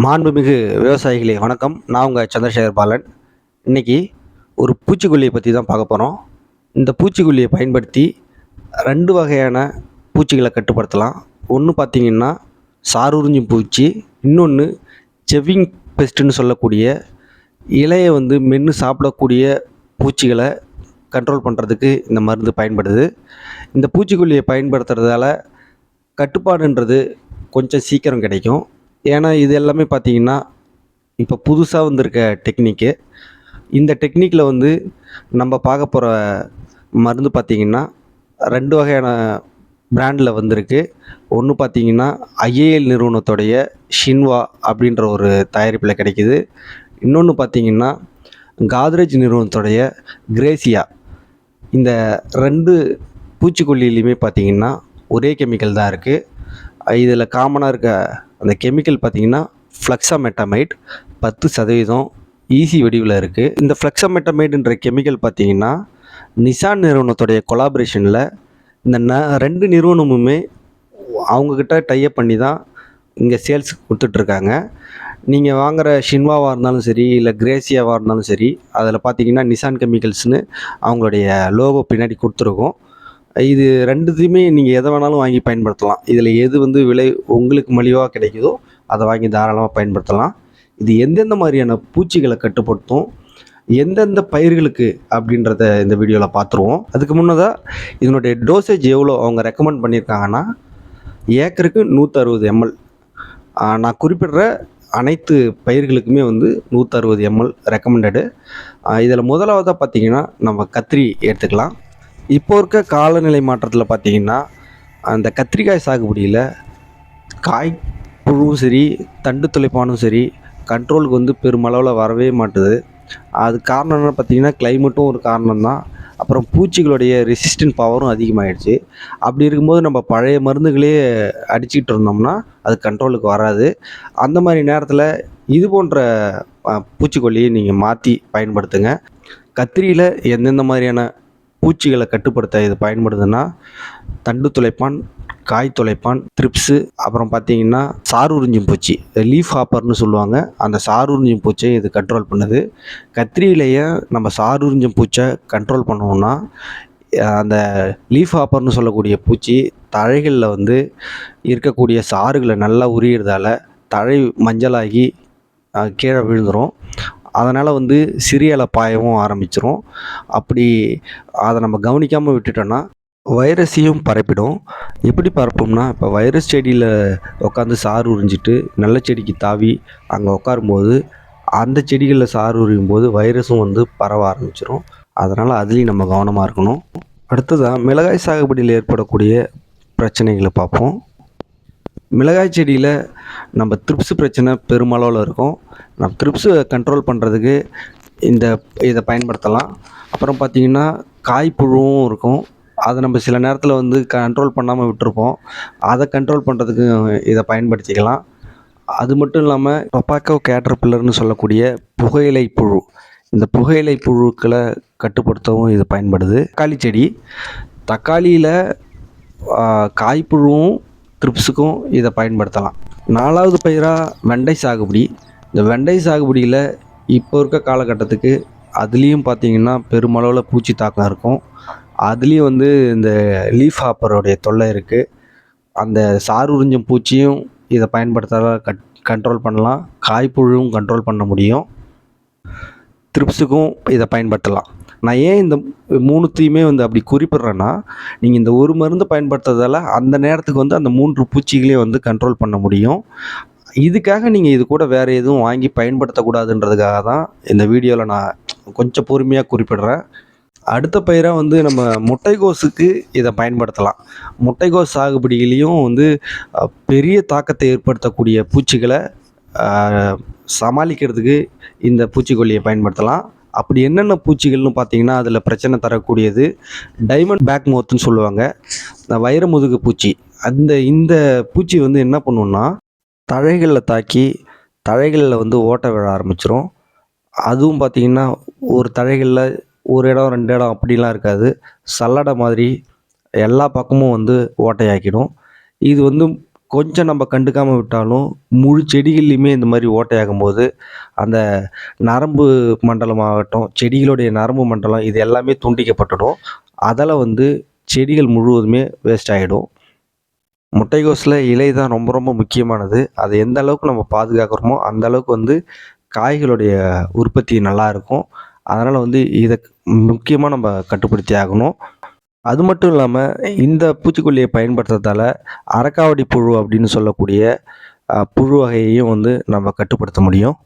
மாண்புமிகு விவசாயிகளே வணக்கம். நான் உங்கள் சந்திரசேகர் பாலன். இன்னைக்கு ஒரு பூச்சிக்கொல்லியை பற்றி தான் பார்க்க போகிறோம் இந்த பூச்சிக்கொல்லியை பயன்படுத்தி ரெண்டு வகையான பூச்சிகளை கட்டுப்படுத்தலாம். ஒன்று பார்த்தீங்கன்னா சாருறிஞ்சும் பூச்சி இன்னொன்று செவ்விங் பெஸ்ட்டுன்னு சொல்லக்கூடிய இலையை வந்து மென்று சாப்பிடக்கூடிய பூச்சிகளை கண்ட்ரோல் பண்ணுறதுக்கு இந்த மருந்து பயன்படுது. இந்த பூச்சிக்கொல்லியை பயன்படுத்துறதால கட்டுப்பாடுன்றது கொஞ்சம் சீக்கிரம் கிடைக்கும். ஏன்னா இது எல்லாமே பார்த்தீங்கன்னா இப்போ புதுசாக வந்திருக்க டெக்னிக்கு. இந்த டெக்னிக்கில் வந்து நம்ம பார்க்க போகிற மருந்து பார்த்திங்கன்னா ரெண்டு வகையான பிராண்டில் வந்திருக்கு. ஒன்று பார்த்தீங்கன்னா ஐஏஎல் நிறுவனத்துடைய ஷின்வா அப்படின்ற ஒரு தயாரிப்பில் கிடைக்கிது. இன்னொன்று பார்த்தீங்கன்னா காத்ரேஜ் நிறுவனத்துடைய கிரேசியா. இந்த ரெண்டு பூச்சிக்கொல்லியிலையுமே பார்த்தீங்கன்னா ஒரே கெமிக்கல் தான் இருக்குது இதில் காமனாக இருக்க அந்த கெமிக்கல் பார்த்தீங்கன்னா ஃப்ளக்ஸாமெட்டமைட் பத்து சதவீதம் ஈஸி வடிவில் இருக்குது. இந்த ஃப்ளக்ஸாமெட்டமைடுன்ற கெமிக்கல் பார்த்தீங்கன்னா நிசான் நிறுவனத்துடைய கொலாபரேஷனில் இந்த ந ரெண்டு நிறுவனமுமே அவங்கக்கிட்ட டைப் பண்ணி தான் இங்கே சேல்ஸ் கொடுத்துட்ருக்காங்க. நீங்கள் வாங்குகிற ஷின்வாவாக இருந்தாலும் சரி இல்லை கிரேசியாவாக இருந்தாலும் சரி அதில் பார்த்தீங்கன்னா நிசான் கெமிக்கல்ஸ்னு அவங்களுடைய லோகோ பின்னாடி கொடுத்துருக்கோம். இது ரெண்டுத்தையுமே நீங்கள் எதை வேணாலும் வாங்கி பயன்படுத்தலாம். இதில் எது வந்து விலை உங்களுக்கு மலிவாக கிடைக்குதோ அதை வாங்கி தாராளமாக பயன்படுத்தலாம். இது எந்தெந்த மாதிரியான பூச்சிகளை கட்டுப்படுத்தும் எந்தெந்த பயிர்களுக்கு அப்படின்றத இந்த வீடியோவில் பார்த்துருவோம். அதுக்கு முன்னதாக இதனுடைய டோசேஜ் எவ்வளோ அவங்க ரெக்கமெண்ட் பண்ணியிருக்காங்கன்னா ஏக்கருக்கு நூற்றறுபது எம்எல் நான் குறிப்பிடுற அனைத்து பயிர்களுக்குமே வந்து நூற்றறுபது எம்எல் ரெக்கமெண்டடு இதில் முதலாவதாக பார்த்தீங்கன்னா நம்ம கத்திரி எடுத்துக்கலாம். இப்போ இருக்க காலநிலை மாற்றத்தில் பார்த்தீங்கன்னா அந்த கத்திரிக்காய் சாகுபடியில் காய் புழுவும் சரி தண்டு துளைப்பானும் சரி கண்ட்ரோலுக்கு வந்து பெருமளவில் வரவே மாட்டுது. அது காரணம் என்ன பார்த்தீங்கன்னா கிளைமேட்டும் ஒரு காரணம் தான் அப்புறம் பூச்சிகளுடைய ரெசிஸ்டன்ட் பவரும் அதிகமாகிடுச்சு அப்படி இருக்கும்போது நம்ம பழைய மருந்துகளே அடிச்சுக்கிட்டு இருந்தோம்னா அது கண்ட்ரோலுக்கு வராது. அந்த மாதிரி நேரத்தில் இது போன்ற பூச்சிக்கொல்லியை நீங்கள் மாற்றி பயன்படுத்துங்க. கத்திரியில் எந்தெந்த மாதிரியான பூச்சிகளை கட்டுப்படுத்த இது பயன்படுதுன்னா தண்டு துளைப்பான் காய் துளைப்பான் த்ரிப்ஸு அப்புறம் பார்த்தீங்கன்னா சார் உறிஞ்சும் பூச்சி லீஃப் ஹாப்பர்னு சொல்லுவாங்க. அந்த சார் உறிஞ்சும் பூச்சியை இது கண்ட்ரோல் பண்ணுது. கத்திரியிலேயே நம்ம சார் உறிஞ்சும் பூச்சை கண்ட்ரோல் பண்ணோம்னா அந்த லீஃப் ஹாப்பர்னு சொல்லக்கூடிய பூச்சி தழைகளில் வந்து இருக்கக்கூடிய சாறுகளை நல்லா உரியறதால தழை மஞ்சளாகி கீழே விழுந்துடும் அதனால் வந்து சிறியலை பாயவும் ஆரம்பிச்சிரும். அப்படி அதை நம்ம கவனிக்காமல் விட்டுட்டோன்னா வைரஸையும் பரப்பிடும். எப்படி பரப்பும்னா இப்போ வைரஸ் செடியில் உட்காந்து சாறு உறிஞ்சிட்டு நல்ல செடிக்கு தாவி அங்கே உட்காரும்போது அந்த செடிகளில் சாறு உரியும் போது வைரஸும் வந்து பரவ ஆரம்பிச்சிடும் அதனால் அதுலேயும் நம்ம கவனமாக இருக்கணும். அடுத்ததாக மிளகாய் சாகுபடியில் ஏற்படக்கூடிய பிரச்சனைகளை பார்ப்போம். மிளகாய் செடியில் நம்ம த்ரிப்ஸ் பிரச்சனை பெருமளவில் இருக்கும். நம்ம த்ரிப்ஸை கண்ட்ரோல் பண்ணுறதுக்கு இந்த இதை பயன்படுத்தலாம். அப்புறம் பார்த்திங்கன்னா காய்ப்புழுவும் இருக்கும். அதை நம்ம சில நேரத்தில் வந்து கண்ட்ரோல் பண்ணாமல் விட்டுருப்போம். அதை கண்ட்ரோல் பண்ணுறதுக்கு இதை பயன்படுத்திக்கலாம். அது மட்டும் இல்லாமல் டொபாக்கோ கேட்டர்பில்லர்னு சொல்லக்கூடிய புகையிலை புழு. இந்த புகையிலை புழுக்களை கட்டுப்படுத்தவும் இது பயன்படுது. தக்காளி செடி. தக்காளியில் காய்ப்புழுவும் ட்ரிப்ஸுக்கும் இதை பயன்படுத்தலாம். நாலாவது பயிராக வெண்டை சாகுபடி. இந்த வெண்டை சாகுபடியில் இப்போ இருக்க காலகட்டத்துக்கு அதுலேயும் பார்த்தீங்கன்னா பெருமளவில் பூச்சி தாக்கம் இருக்கும். அதுலேயும் வந்து இந்த லீஃப் ஹாப்பருடைய தொல்லை இருக்குது அந்த சார் உறிஞ்சும் பூச்சியும் இதை பயன்படுத்தாத கட் கண்ட்ரோல் பண்ணலாம். காய்ப்புழுவும் கண்ட்ரோல் பண்ண முடியும். த்ரிப்ஸுக்கும் இதை பயன்படுத்தலாம். நான் ஏன் இந்த மூணுத்தையுமே வந்து அப்படி குறிப்பிட்றேன்னா நீங்கள் இந்த ஒரு மருந்து பயன்படுத்துறதால அந்த நேரத்துக்கு வந்து அந்த மூன்று பூச்சிகளையும் வந்து கண்ட்ரோல் பண்ண முடியும். இதுக்காக நீங்கள் இது கூட வேறு எதுவும் வாங்கி பயன்படுத்தக்கூடாதுன்றதுக்காக தான் இந்த வீடியோவில் நான் கொஞ்சம் பொறுமையாக குறிப்பிடுறேன். அடுத்த பயிராக வந்து நம்ம முட்டைகோஸுக்கு இதை பயன்படுத்தலாம். முட்டைகோஸ் சாகுபடியிலையும் வந்து பெரிய தாக்கத்தை ஏற்படுத்தக்கூடிய பூச்சிகளை சமாளிக்கிறதுக்கு இந்த பூச்சிக்கொல்லியை பயன்படுத்தலாம். அப்படி என்னென்ன பூச்சிகள்னு பார்த்தீங்கன்னா அதில் பிரச்சனை தரக்கூடியது. டைமண்ட் பேக் மோத்துன்னு சொல்லுவாங்க. இந்த வைரமுதுகு பூச்சி. அந்த இந்த பூச்சி வந்து என்ன பண்ணுன்னா தழைகளில் தாக்கி தழைகளில் வந்து ஓட்டை விழ ஆரம்பிச்சிரும். அதுவும் பார்த்திங்கன்னா ஒரு தழைகளில் ஒரு இடம் ரெண்டு இடம் அப்படிலாம் இருக்காது. சல்லடை மாதிரி எல்லா பக்கமும் வந்து ஓட்டையாக்கிடும். இது வந்து கொஞ்சம் நம்ம கண்டுக்காமல் விட்டாலும் முழு செடிகள்லையுமே இந்த மாதிரி ஓட்டையாகும்போது அந்த நரம்பு மண்டலமாகட்டும் செடிகளுடைய நரம்பு மண்டலம் இது எல்லாமே துண்டிக்கப்பட்டுடும். அதில் வந்து செடிகள் முழுவதுமே வேஸ்ட் ஆகிடும் முட்டைகோஸில் இலை தான் ரொம்ப ரொம்ப முக்கியமானது. அதை எந்த அளவுக்கு நம்ம பாதுகாக்கிறோமோ அந்த அளவுக்கு வந்து காய்களுடைய உற்பத்தி நல்லா இருக்கும். அதனால் வந்து இதை முக்கியமாக நம்ம கட்டுப்படுத்தி ஆகணும். அது மட்டும் இல்லாமல் இந்த பூச்சிக்கொல்லியை பயன்படுத்துறதால அரக்காவடி புழு அப்படின்னு சொல்லக்கூடிய புழு வகையையும் வந்து நம்ம கட்டுப்படுத்த முடியும்.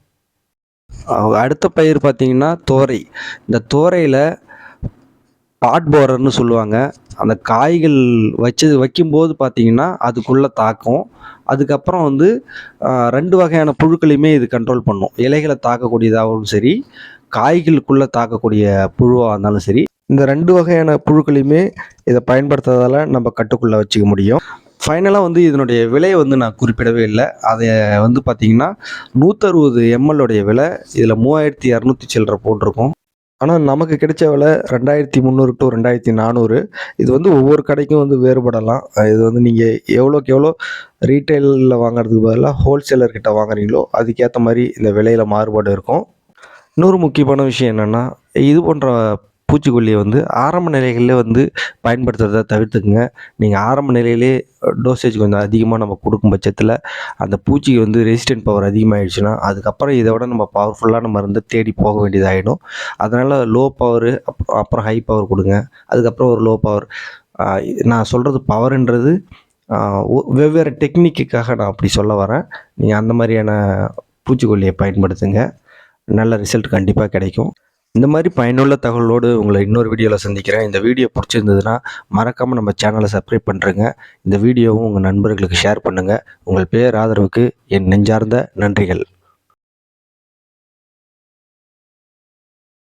அடுத்த பயிர் பார்த்திங்கன்னா தோரை இந்த தோரையில் பாட் போரர்னு சொல்லுவாங்க. அந்த காய்கள் வச்சு வைக்கும்போது பார்த்திங்கன்னா அதுக்குள்ளே தாக்கும். அதுக்கப்புறம் வந்து ரெண்டு வகையான புழுக்களையுமே இது கண்ட்ரோல் பண்ணும். இலைகளை தாக்கக்கூடியதாகவும் சரி காய்களுக்குள்ளே தாக்கக்கூடிய புழுவாக இருந்தாலும் சரி. இந்த ரெண்டு வகையான புழுக்களையுமே இதை பயன்படுத்துறதால நம்ம கட்டுக்குள்ளே வச்சுக்க முடியும். ஃபைனலாக வந்து இதனுடைய விலையை வந்து நான் குறிப்பிடவே இல்லை. அதை வந்து பார்த்திங்கன்னா நூற்றறுபது எம்எல்லுடைய விலை இதில் மூவாயிரத்தி இரநூத்தி சில்லற போட்டிருக்கும் ஆனால் நமக்கு கிடைச்ச விலை ரெண்டாயிரத்தி முந்நூறு டு ரெண்டாயிரத்தி நானூறு. இது வந்து ஒவ்வொரு கடைக்கும் வந்து வேறுபடலாம். இது வந்து நீங்கள் எவ்வளோக்கு எவ்வளோ ரீட்டைலில் வாங்குறதுக்கு பதிலாக ஹோல்சேலர்கிட்ட வாங்குறீங்களோ அதுக்கேற்ற மாதிரி இந்த விலையில் மாறுபாடு இருக்கும். இன்னொரு முக்கியமான விஷயம் என்னென்னா இது போன்ற பூச்சிக்கொல்லியை வந்து ஆரம்ப நிலைகளிலே வந்து பயன்படுத்துறதை தவிர்த்துக்குங்க. நீங்கள் ஆரம்ப நிலையிலே டோசேஜ் கொஞ்சம் அதிகமாக நம்ம கொடுக்கும் பட்சத்தில் அந்த பூச்சிக்கு வந்து ரெசிஸ்டன்ட் பவர் அதிகமாகிடுச்சுன்னா அதுக்கப்புறம் இதை விட நம்ம பவர்ஃபுல்லான மருந்து தேடி போக வேண்டியதாகிடும் அதனால் லோ பவரு அப்புறம் ஹை பவர் கொடுங்க. அதுக்கப்புறம் ஒரு லோ பவர் நான் சொல்கிறது பவர்ன்றது வெவ்வேறு டெக்னிக்குக்காக நான் அப்படி சொல்ல வரேன். நீங்கள் அந்த மாதிரியான பூச்சிக்கொல்லியை பயன்படுத்துங்க. நல்ல ரிசல்ட் கண்டிப்பாக கிடைக்கும். இந்த மாதிரி பயனுள்ள தகவலோடு உங்களை இன்னொரு வீடியோவில் சந்திக்கிறேன். இந்த வீடியோ பிடிச்சிருந்ததுன்னா மறக்காமல் நம்ம சேனலை சப்ஸ்கிரைப் பண்ணுறேங்க இந்த வீடியோவும் உங்கள் நண்பர்களுக்கு ஷேர் பண்ணுங்கள் உங்கள் பேர் ஆதரவுக்கு என் நெஞ்சார்ந்த நன்றிகள்.